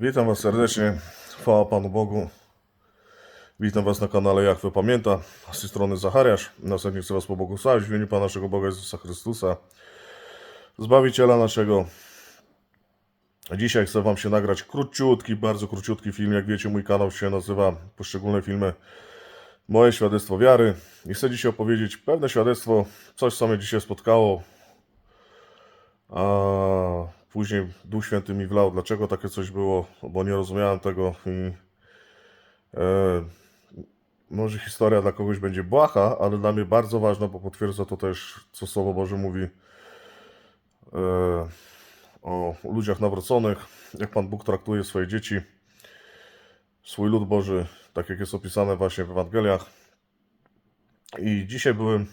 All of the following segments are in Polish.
Witam Was serdecznie. Chwała Panu Bogu. Witam Was na kanale Jachwę Pamięta. Z tej strony Zachariasz. Następnie chcę Was pobłogosławić w imieniu Pana naszego Boga Jezusa Chrystusa, Zbawiciela naszego. Dzisiaj chcę Wam się nagrać króciutki, bardzo króciutki film. Jak wiecie, mój kanał się nazywa poszczególne filmy Moje świadectwo wiary. I chcę dzisiaj opowiedzieć pewne świadectwo, coś co mnie dzisiaj spotkało, a później Duch Święty mi wlał, dlaczego takie coś było, bo nie rozumiałem tego i e, może historia dla kogoś będzie błaha, ale dla mnie bardzo ważna, bo potwierdza to też, co Słowo Boże mówi e, o ludziach nawróconych, jak Pan Bóg traktuje swoje dzieci, swój lud Boży, tak jak jest opisane właśnie w Ewangeliach. I dzisiaj byłem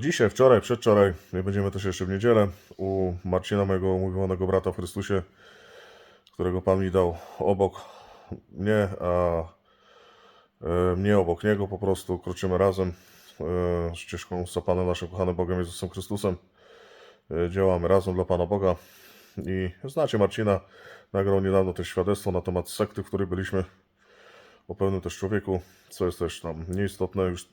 Dzisiaj, wczoraj, przedwczoraj, będziemy też jeszcze w niedzielę, u Marcina, mojego umówionego brata w Chrystusie, którego Pan mi dał obok mnie, a e, mnie obok niego po prostu. Kroczymy razem e, ścieżką za Panem naszym kochanym Bogiem Jezusem Chrystusem. E, Działamy razem dla Pana Boga. I znacie Marcina, nagrał niedawno też świadectwo na temat sekty, w której byliśmy, o pewnym też człowieku, co jest też tam nieistotne już.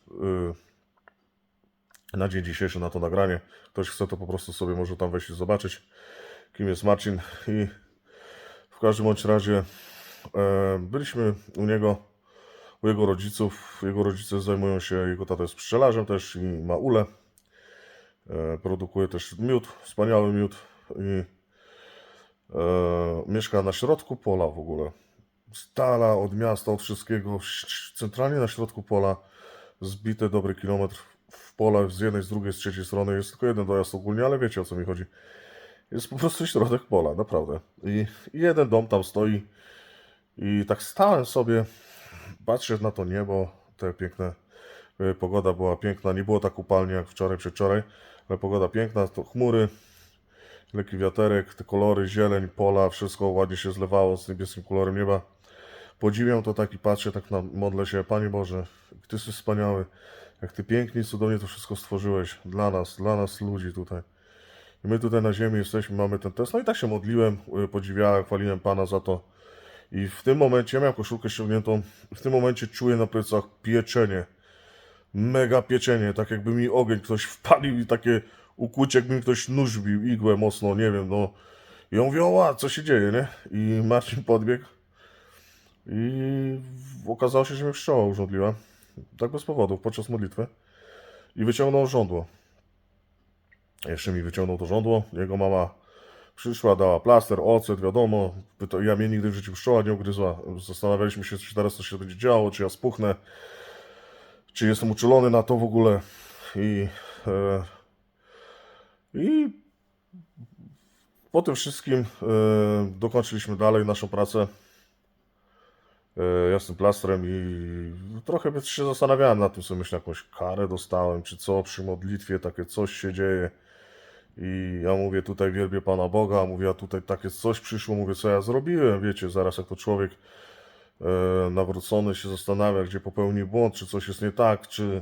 Na dzień dzisiejszy na to nagranie. Ktoś chce, to po prostu sobie może tam wejść i zobaczyć, kim jest Marcin. I w każdym bądź razie e, byliśmy u niego, u jego rodziców. Jego rodzice zajmują się, jego tata jest pszczelarzem też i ma ulę. E, produkuje też miód, wspaniały miód i e, mieszka na środku pola w ogóle. Z dala od miasta, od wszystkiego, centralnie na środku pola, zbite dobry kilometr pole z jednej, z drugiej, z trzeciej strony. Jest tylko jeden dojazd ogólnie, ale wiecie o co mi chodzi. Jest po prostu środek pola, naprawdę. I, jeden dom tam stoi. I tak stałem sobie, patrzę na to niebo, te piękne, y, pogoda była piękna. Nie było tak upalnie jak wczoraj, przedwczoraj, ale pogoda piękna, to chmury, lekki wiaterek, te kolory, zieleń, pola, wszystko ładnie się zlewało z niebieskim kolorem nieba. Podziwiam to tak i patrzę, tak na, modlę się, Panie Boże, Ty jesteś wspaniały, jak Ty pięknie cudownie to wszystko stworzyłeś dla nas, dla nas ludzi tutaj. I my tutaj na ziemi jesteśmy, mamy ten test. No i tak się modliłem, y, podziwiałem, chwaliłem Pana za to. I w tym momencie, ja miałem koszulkę ściągniętą, w tym momencie czuję na plecach pieczenie. Mega pieczenie, tak jakby mi ogień ktoś wpalił i takie ukłucie, jakby mi ktoś nóż bił, igłę mocno, nie wiem, no. I on mówię, o, co się dzieje, nie? I Marcin podbiegł i okazało się, że mnie pszczoła urządliła. Tak bez powodu, podczas modlitwy. I wyciągnął żądło. Jeszcze mi wyciągnął to żądło. Jego mama przyszła, dała plaster, ocet, wiadomo. Ja mnie nigdy w życiu pszczoła nie ugryzła. Zastanawialiśmy się, czy teraz to się będzie działo, czy ja spuchnę, czy jestem uczulony na to w ogóle. I, e, i po tym wszystkim e, dokończyliśmy dalej naszą pracę jasnym plastrem i trochę się zastanawiałem nad tym, sobie myślę, jakąś karę dostałem, czy co, przy modlitwie takie coś się dzieje. I ja mówię, tutaj wielbię Pana Boga, mówię, a tutaj takie coś przyszło, mówię, co ja zrobiłem, wiecie, zaraz jak to człowiek e, nawrócony się zastanawia, gdzie popełnił błąd, czy coś jest nie tak, czy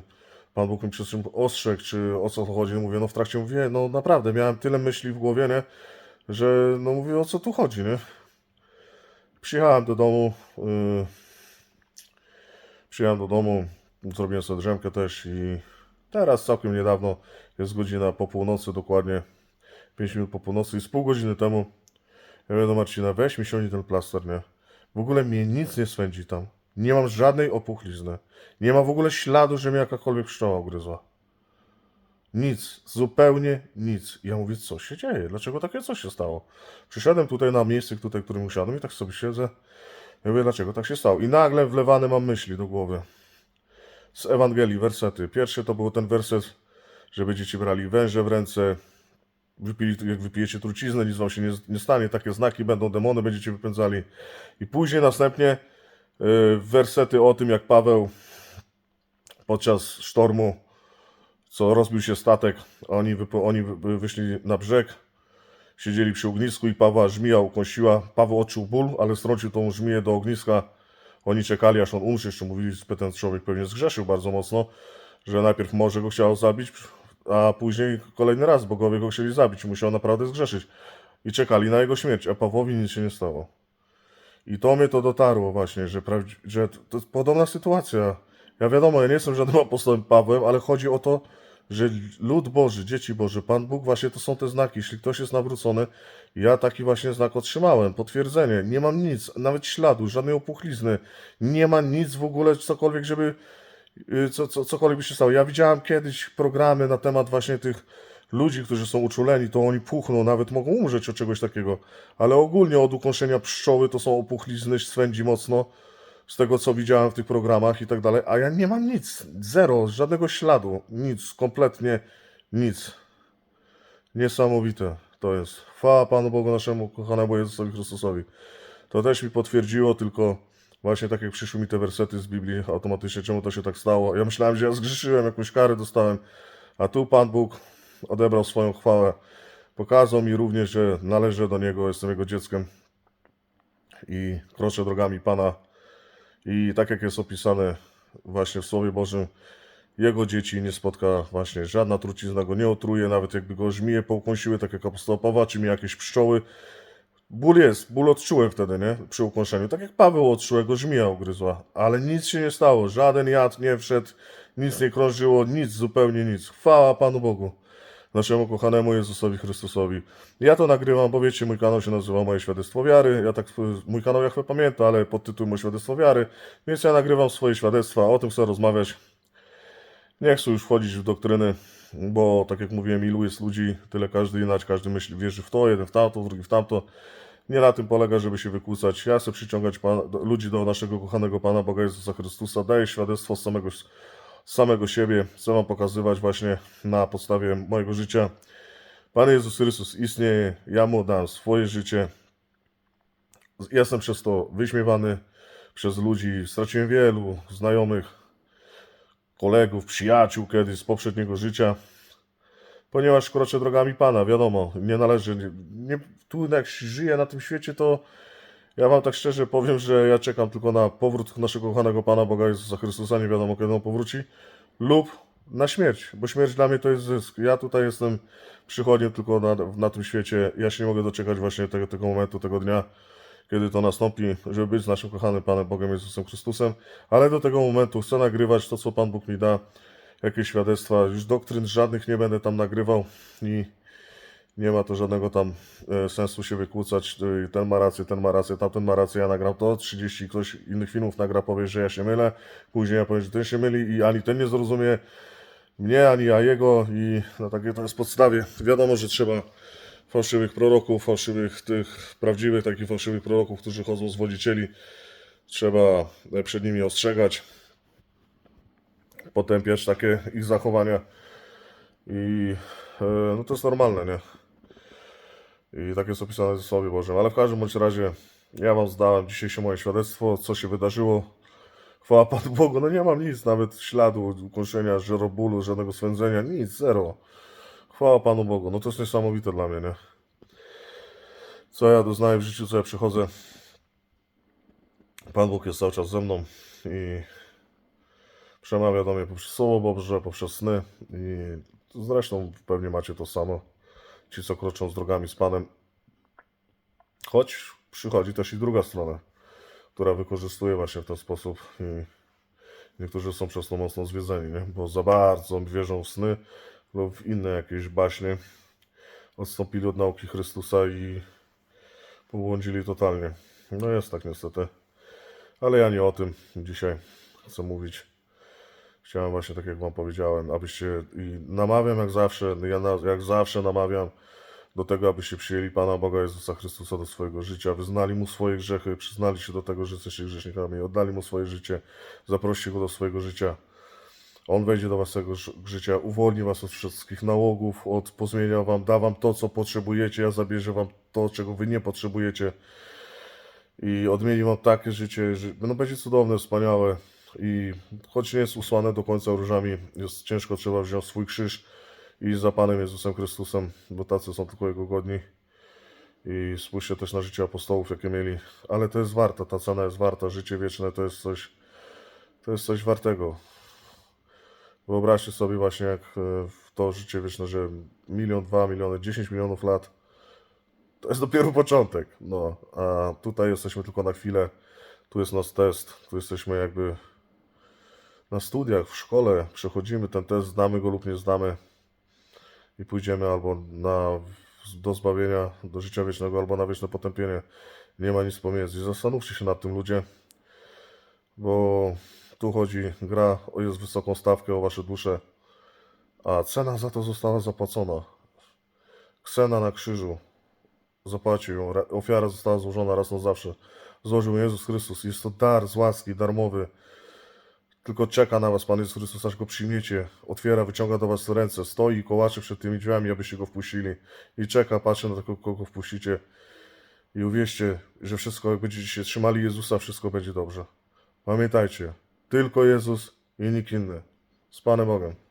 Pan Bóg mi przed czym ostrzegł, czy o co chodzi. Mówię, no w trakcie mówię, no naprawdę, miałem tyle myśli w głowie, nie, że no mówię, o co tu chodzi, nie. Przyjechałem do domu, y, przyjechałem do domu, zrobiłem sobie drzemkę też i teraz całkiem niedawno, jest godzina po północy dokładnie, 5 minut po północy i z pół godziny temu ja mówię do Marcina, weź mi ściągnij ten plaster, nie. W ogóle mnie nic nie swędzi tam. Nie mam żadnej opuchlizny. Nie ma w ogóle śladu, że mnie jakakolwiek pszczoła ugryzła. Nic, zupełnie nic. Ja mówię, co się dzieje? Dlaczego takie coś się stało? Przyszedłem tutaj na miejsce, tutaj, którym usiadłem i tak sobie siedzę. Ja mówię, dlaczego tak się stało? I nagle wlewane mam myśli do głowy. Z Ewangelii, wersety. Pierwszy to był ten werset, że będziecie brali węże w ręce, wypili, jak wypijecie truciznę, nic wam się nie, nie stanie, takie znaki będą, demony będziecie wypędzali. I później następnie y, wersety o tym, jak Paweł podczas sztormu, co rozbił się statek, oni, oni wy- wyszli na brzeg, siedzieli przy ognisku i Pawła żmija ukąsiła. Paweł odczuł ból, ale strącił tą żmiję do ogniska. Oni czekali, aż on umrze. Jeszcze mówili, że ten człowiek pewnie zgrzeszył bardzo mocno, że najpierw może go chciał zabić, a później kolejny raz bogowie go chcieli zabić. Musiał naprawdę zgrzeszyć. i czekali na jego śmierć, a Pawłowi nic się nie stało. I to mnie to dotarło właśnie, że, że to jest podobna sytuacja. Ja wiadomo, ja nie jestem żadnym apostołem Pawłem, ale chodzi o to, że lud Boży, dzieci Boże, Pan Bóg, właśnie to są te znaki. Jeśli ktoś jest nawrócony, ja taki właśnie znak otrzymałem, potwierdzenie. Nie mam nic, nawet śladu, żadnej opuchlizny. Nie ma nic w ogóle, cokolwiek, żeby y, co, co, cokolwiek by się stało. Ja widziałem kiedyś programy na temat właśnie tych ludzi, którzy są uczuleni, to oni puchną, nawet mogą umrzeć od czegoś takiego. Ale ogólnie od ukąszenia pszczoły to są opuchlizny, swędzi mocno, z tego co widziałem w tych programach i tak dalej. A ja nie mam nic, zero, żadnego śladu, nic, kompletnie nic. Niesamowite to jest. Chwała Panu Bogu naszemu kochanemu Jezusowi Chrystusowi. To też mi potwierdziło, tylko właśnie tak jak przyszły mi te wersety z Biblii automatycznie, czemu to się tak stało. Ja myślałem, że ja zgrzeszyłem, jakąś karę dostałem, a tu Pan Bóg odebrał swoją chwałę. Pokazał mi również, że należę do Niego, jestem Jego dzieckiem i kroczę drogami Pana. I tak jak jest opisane właśnie w Słowie Bożym, jego dzieci nie spotka właśnie żadna trucizna go nie otruje, nawet jakby go żmije poukąsiły, tak jak apostoła Pawła, czy mi jakieś pszczoły. Ból jest, ból odczułem wtedy, nie? Przy ukąszeniu. Tak jak Paweł odczuł, go żmija ugryzła. Ale nic się nie stało, żaden jad nie wszedł, nic nie krążyło, nic, zupełnie nic. Chwała Panu Bogu, naszemu kochanemu Jezusowi Chrystusowi. Ja to nagrywam, bo wiecie, mój kanał się nazywa Moje Świadectwo Wiary. Ja tak, mój kanał Jachwę pamięta, ale pod tytułem Moje Świadectwo Wiary. Więc ja nagrywam swoje świadectwa, o tym chcę rozmawiać. Nie chcę już wchodzić w doktryny, bo tak jak mówiłem, ilu jest ludzi, tyle każdy inaczej, każdy myśli, wierzy w to, jeden w tamto, drugi w tamto. Nie na tym polega, żeby się wykłócać. Ja chcę przyciągać pan, ludzi do naszego kochanego Pana Boga Jezusa Chrystusa. Daję świadectwo z samego, samego siebie. Chcę Wam pokazywać właśnie na podstawie mojego życia. Pan Jezus Chrystus istnieje, ja Mu dam swoje życie. Jestem przez to wyśmiewany przez ludzi. Straciłem wielu znajomych, kolegów, przyjaciół kiedyś z poprzedniego życia, ponieważ kroczę drogami Pana, wiadomo, nie należy, nie, tu jak żyje na tym świecie, to ja Wam tak szczerze powiem, że ja czekam tylko na powrót naszego kochanego Pana Boga Jezusa Chrystusa, nie wiadomo kiedy on powróci, lub na śmierć, bo śmierć dla mnie to jest zysk. Ja tutaj jestem przychodniem tylko na, na tym świecie, ja się nie mogę doczekać właśnie tego, tego momentu, tego dnia, kiedy to nastąpi, żeby być z naszym kochanym Panem Bogiem Jezusem Chrystusem, ale do tego momentu chcę nagrywać to, co Pan Bóg mi da, jakieś świadectwa, już doktryn żadnych nie będę tam nagrywał i nie ma to żadnego tam e, sensu się wykłócać, ten ma rację, ten ma rację, tamten ma rację, ja nagram to, 30 ktoś innych filmów nagra, powie, że ja się mylę, później ja powiem, że ten się myli i ani ten nie zrozumie mnie, ani ja jego i na takiej to jest podstawie. Wiadomo, że trzeba fałszywych proroków, fałszywych tych prawdziwych takich fałszywych proroków, którzy chodzą z wodzicieli. Trzeba e, przed nimi ostrzegać, potępiać takie ich zachowania i e, no to jest normalne, nie? I tak jest opisane w Słowie Bożym. Ale w każdym bądź razie ja Wam zdałem dzisiejsze moje świadectwo, co się wydarzyło. Chwała Panu Bogu, no nie mam nic, nawet śladu ukąszenia, żerobólu, żadnego swędzenia, nic, zero. Chwała Panu Bogu, no to jest niesamowite dla mnie, nie? Co ja doznaję w życiu, co ja przychodzę. Pan Bóg jest cały czas ze mną i przemawia do mnie poprzez Słowo Boże, poprzez sny i zresztą pewnie macie to samo. Ci, co kroczą z drogami z Panem. Choć przychodzi też i druga strona, która wykorzystuje właśnie w ten sposób niektórzy są przez to mocno zwiedzeni, nie? bo za bardzo wierzą w sny lub w inne jakieś baśnie. Odstąpili od nauki Chrystusa i pobłądzili totalnie. No jest tak niestety. Ale ja nie o tym dzisiaj chcę mówić. Chciałem właśnie, tak jak Wam powiedziałem, abyście i namawiam jak zawsze, ja na, jak zawsze namawiam do tego, abyście przyjęli Pana Boga Jezusa Chrystusa do swojego życia, wyznali Mu swoje grzechy, przyznali się do tego, że jesteście grzesznikami, oddali Mu swoje życie, zaproście Go do swojego życia. On wejdzie do waszego życia, uwolni was od wszystkich nałogów, od pozmienia wam, da wam to, co potrzebujecie, ja zabierze wam to, czego wy nie potrzebujecie i odmieni wam takie życie, że no będzie cudowne, wspaniałe i choć nie jest usłane do końca różami, jest ciężko, trzeba wziąć swój krzyż i za Panem Jezusem Chrystusem, bo tacy są tylko Jego godni i spójrzcie też na życie apostołów, jakie mieli, ale to jest warta, ta cena jest warta, życie wieczne to jest coś, to jest coś wartego. Wyobraźcie sobie właśnie, jak e, to życie wieczne, że milion, dwa miliony, dziesięć milionów lat to jest dopiero początek. No, a tutaj jesteśmy tylko na chwilę. Tu jest nasz test. Tu jesteśmy jakby na studiach, w szkole. Przechodzimy ten test, znamy go lub nie znamy. I pójdziemy albo na, do zbawienia, do życia wiecznego, albo na wieczne potępienie. Nie ma nic pomiędzy. Zastanówcie się nad tym, ludzie. Bo tu chodzi, gra o jest wysoką stawkę o wasze dusze. A cena za to została zapłacona. Ksena na krzyżu zapłacił ją. Ra- Ofiara została złożona raz na zawsze. Złożył Jezus Chrystus. Jest to dar z łaski, darmowy. Tylko czeka na was Pan Jezus Chrystus, aż go przyjmiecie. Otwiera, wyciąga do was ręce. Stoi i kołacze przed tymi drzwiami, abyście go wpuścili. I czeka, patrzy na tego, kogo wpuścicie. I uwierzcie, że wszystko, jak będziecie się trzymali Jezusa, wszystko będzie dobrze. Pamiętajcie, tylko Jezus i nikt inny. Z Panem Bogiem.